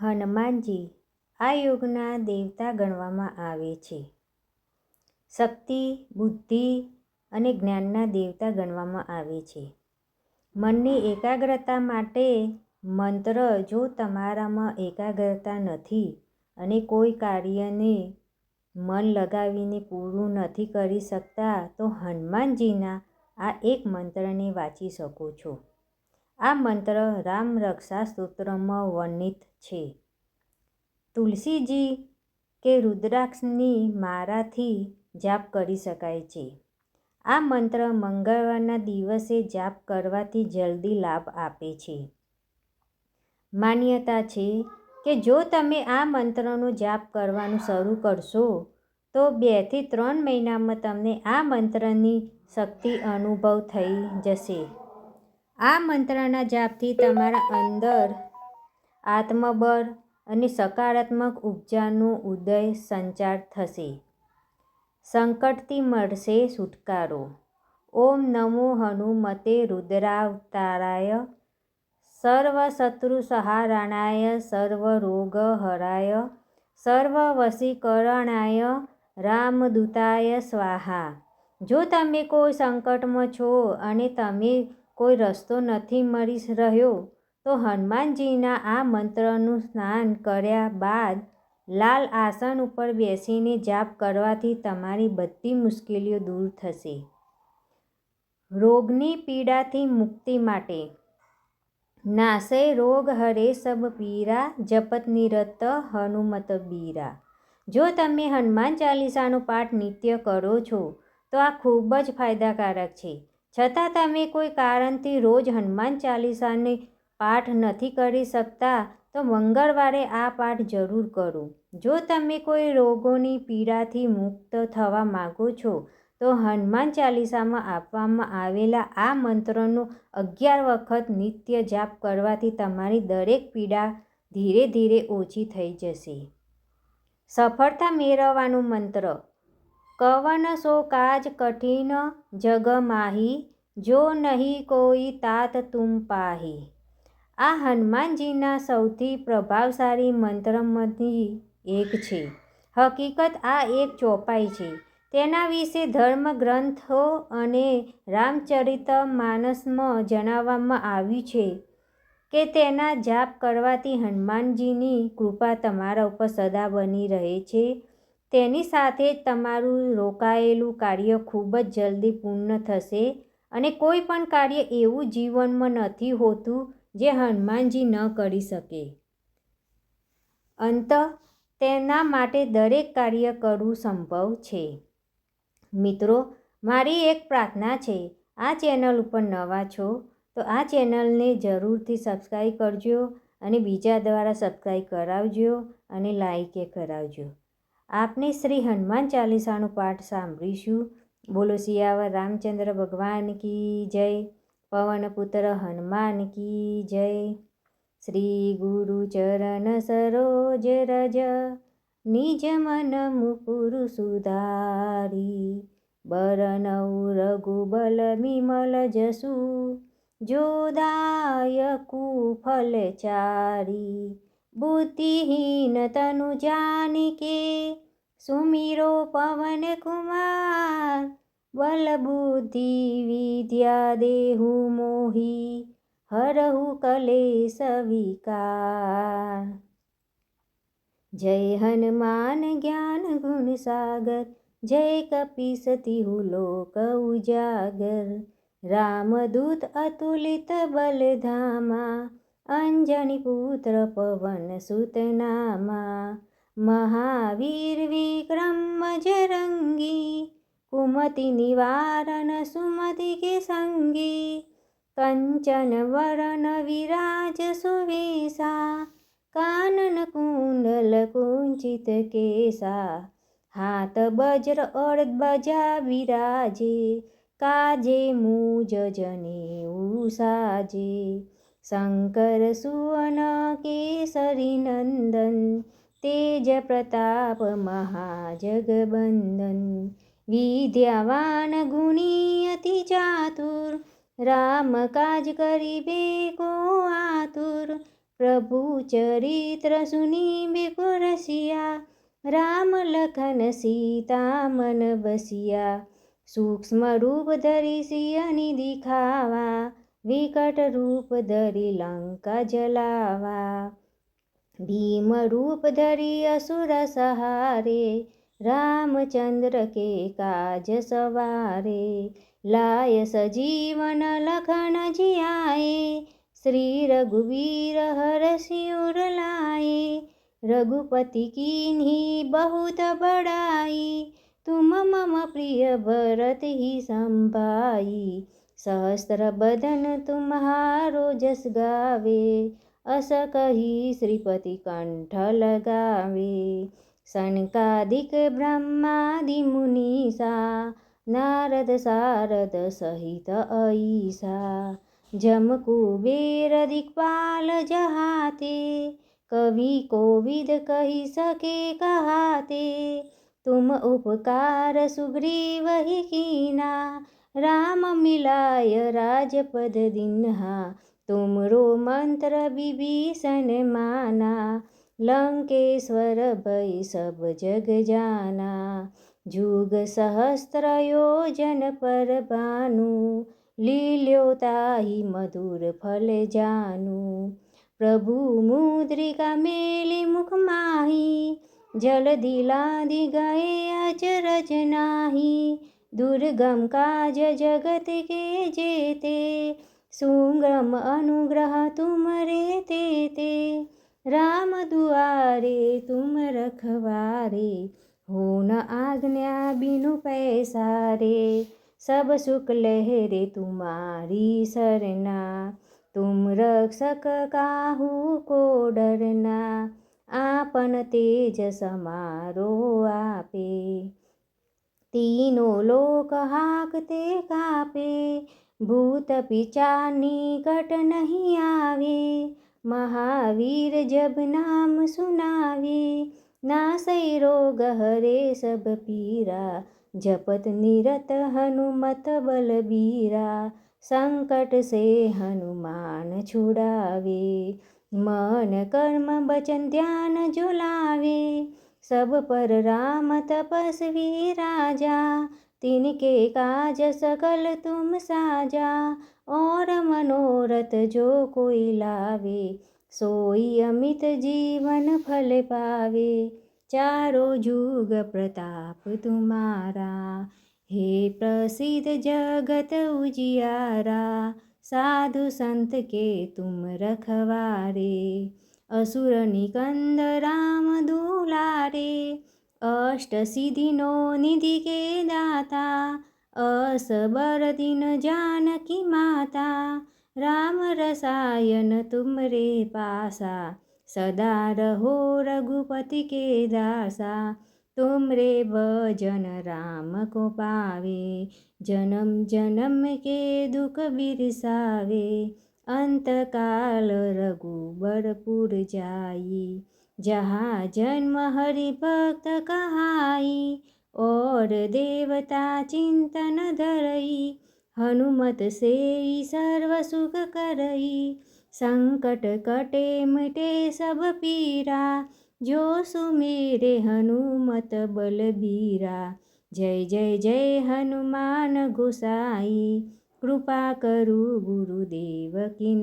હનુમાનજી આ યુગના દેવતા ગણવામાં આવે છે. શક્તિ, બુદ્ધિ અને જ્ઞાનના દેવતા ગણવામાં આવે છે. મનની એકાગ્રતા માટે મંત્ર જો તમારામાં એકાગ્રતા નથી અને કોઈ કાર્યને મન લગાવીને પૂરું નથી કરી શકતા, તો હનુમાનજીના આ એક મંત્રને વાંચી શકો છો. આ મંત્ર રામ રક્ષા સ્તોત્રમાં વર્ણિત છે. તુલસીજી કે રુદ્રાક્ષની મારાથી જાપ કરી શકાય છે. આ મંત્ર મંગળવારના દિવસે જાપ કરવાથી જલ્દી લાભ આપે છે. માન્યતા છે કે જો તમે આ મંત્રનો જાપ કરવાનું શરૂ કરશો, તો બેથી ત્રણ મહિનામાં તમને આ મંત્રની શક્તિ અનુભવ થઈ જશે. આ મંત્રના જાપથી તમારા અંદર આત્મબળ અને સકારાત્મક ઉર્જાનો ઉદય સંચાર થશે. સંકટથી મળશે છુટકારો. ઓમ નમો હનુમતે રુદ્રાવતારાય સર્વ શત્રુ સહારણાય સર્વ રોગ હરાય સર્વ વશીકરણાય રામદૂતાય સ્વાહા. જો તમે કોઈ સંકટમાં છો અને તમે કોઈ રસ્તો નથી મળી રહ્યો, તો હનુમાનજીના આ મંત્રનું સ્નાન કર્યા બાદ લાલ આસન ઉપર બેસીને જાપ કરવાથી તમારી બધી મુશ્કેલીઓ દૂર થશે. રોગની પીડાથી મુક્તિ માટે નાશે રોગ હરે સબ પીરા, જપત નિરત હનુમત બીરા. જો તમે હનુમાન ચાલીસાનો પાઠ નિત્ય કરો છો, તો આ ખૂબ જ ફાયદાકારક છે. છતાં તમે કોઈ કારણથી રોજ હનુમાન ચાલીસાને પાઠ નથી કરી શકતા, તો મંગળવારે આ પાઠ જરૂર કરો. જો તમે કોઈ રોગોની પીડાથી મુક્ત થવા માગો છો, તો હનુમાન ચાલીસામાં આપવામાં આવેલા આ મંત્રનો અગિયાર વખત નિત્ય જાપ કરવાથી તમારી દરેક પીડા ધીરે ધીરે ઓછી થઈ જશે. સફળતા મેળવવાનું મંત્ર કવન સો કાજ કઠિન જગ માહી જો નહીં કોઈ તાત તુમ પાહી. આ હનુમાનજીના સૌથી પ્રભાવશાળી મંત્રમાંથી એક છે. હકીકત આ એક ચોપાઈ છે. તેના વિશે ધર્મગ્રંથો અને રામચરિત માનસમાં જણાવવામાં આવ્યું છે કે તેના જાપ કરવાથી હનુમાનજીની કૃપા તમારા ઉપર સદા બની રહે છે. તેની સાથે જ તમારું રોકાયેલું કાર્ય ખૂબ જ જલ્દી પૂર્ણ થશે. અને કોઈ પણ કાર્ય એવું જીવનમાં નથી હોતું જે હનુમાનજી ન કરી શકે. અંત, તેના માટે દરેક કાર્ય કરવું સંભવ છે. મિત્રો, મારી એક પ્રાર્થના છે. આ ચેનલ ઉપર નવા છો તો આ ચેનલને જરૂરથી સબસ્ક્રાઈબ કરજો અને બીજા દ્વારા સબસ્ક્રાઈબ કરાવજો અને લાઈકે કરાવજો. આપને શ્રી હનુમાન ચાલીસાનું પાઠ સાંભળીશું. બોલો સિયાવર રામચંદ્ર, ભગવાન કી જય પવનપુત્ર હનુમાન કી જય. શ્રી ગુરુ ચરણ સરોજ રજ, નિજ મન મુકુરુ સુધારી. બરનૌ રઘુબલ વિમલ જસુ જોદાયકુ ફલ ચારી. બુદ્ધિહીન તનુ જાનિકે સુમીરો પવન કુમાર, બલબુદ્ધિ વિદ્યા દેહુ મોહી, હરહુ કલેશ વિકાર. જય હનુમાન જ્ઞાન ગુણ સાગર, જય કપિસતિહુ લોક ઉજાગર. રામદૂત અતુલિત બલધામા, અંજની પુત્ર પવન સુતનામા. महावीरविक्रमजरङ्गी व्रम जरङ्गी कुमति निवार सुमति के सङ्गी कञ्चन वरण विराज सुवेशा कानन कुण्डल कुञ्चित केसा हात वज्रजा विराजे काजे मूजने उषाजे शङ्कर सुवन केसरि नन्दन् તેજ પ્રતાપ મહાજગબંદન વિદ્યાવાન ગુણી અતિ ચાતુર, રામ કાજ કરીબે કો આતુર. પ્રભુ ચરિત્ર સુની બેપુરસિયા રામ લખન સીતા મન બસિયા. સૂક્ષ્મ રૂપ ધરી સિયની દિખાવા, વિકટ રૂપ ધરી લંકા જલાવા. भीमरूप धरी असुर सहारे रामचंद्र के काज सवारे लाय सजीवन लखन जियाए श्री रघुवीर हर सिर लाए रघुपति कीन्ही बहुत बड़ाई तुम मम प्रिय भरत ही संभाई सहस्त्र बदन तुम्हारो जस गावे અસ કહી શ્રીપતિ કંઠ લગાવી, શનકાદિક બ્રહ્માદિ મુનિસા, નારદ સારદ સહિત અઈસા. જમ કુબેર દિક્પાલ જહાતે, કવિ કોવિદ કહી શકે કહાતે, તુમ ઉપકાર સુગ્રીવ હિકીના રામ મિલાય રાજપદ દિનહા તુમરો મંત્ર વિભીષણ માના લંકેશ્વર ભય સબ જગ જાના જુગ સહસ્ત્ર યોજન પર ભાનું લીલ્યો તાહી મધુર ફલ જાનું પ્રભુ મુદ્રિકા મેલી મુખ માહી જલ દિલાદિ ગયે અચરજ નાહી દુર્ગમ કાજ જગત કે જેતે સુગ્રમ અનુગ્રહ તુમ રે તે તે રામ દુઆરે તુમ રખવારે हो न आज्ञा बिनु पैसारे सब सुख लहरे तुम्हारी सरना तुम रक्षक काहू को डरना आपन तेज समारो आपे तीनों लोक हाकते कापे ભૂત પિચાનિકટ નહીં આવે, મહાવીર જબ નામ સુનાવે, નાસઈ રોગ હરે સબ પીરા, જપત નિરત હનુમત બલબીરા સંકટ સે હનુમાન છુડાવે, મન કર્મ બચન ધ્યાન ઝુલાવે, સબ પર રામ તપસ્વી રાજા तिनके काज सकल तुम साजा और मनोरथ जो कोई लावे सोई अमित जीवन फल पावे चारों जुग प्रताप तुम्हारा हे प्रसिद्ध जगत उजियारा साधु संत के तुम रखवारे असुर निकंद राम दुलारे अष्टसि दिनो निधि के दाता असबरदिन जानकी माता रामरसायन तुमरे पासा सदा रहो रघुपति के दासा तुमरे भजन राम को पावे जनम जनम के दुख बिरसावे अंतकाल रघुबरपुर जाई। जहाँ जन्म हरि भक्त कहाई और देवता चिंतन धरई हनुमत से सर्व सुख करई संकट कटे मिटे सब पीरा जो सुमेरे हनुमत बलबीरा जय जय जय हनुमान गोसाई कृपा करु गुरुदेव की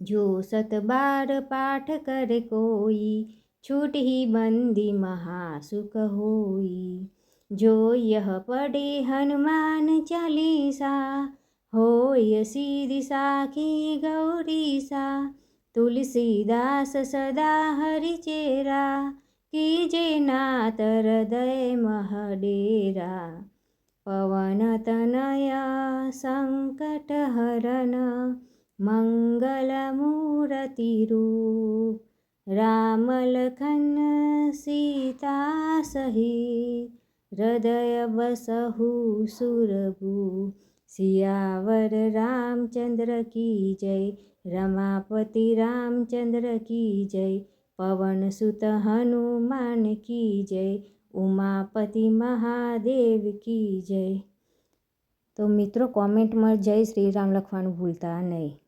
જો સતબાર પાઠ કરે કોઈ, છૂટહી બંદી મહાસુખ હોઈ જો યહ પડે હનુમાન ચાલીસા, હોય સીધી સાખી ગૌરીસા. તુલસીદાસ સદા હરિચેરા કીજે નાત હૃદય મહડેરા. પવન તનય સંકટ હરણ મંગલમૂરતિરૂપ રામલખન સીતા સહી હૃદય બસહુ સુરભુ સિયાવર રામચંદ્ર કી જય રમાપતિ રામચંદ્ર કી જય પવન સુત હનુમાન કી જય ઉમાપતિ મહાદેવ કી જય તો મિત્રો કોમેન્ટમાં જય શ્રી રામ લખવાનું ભૂલતા નહીં.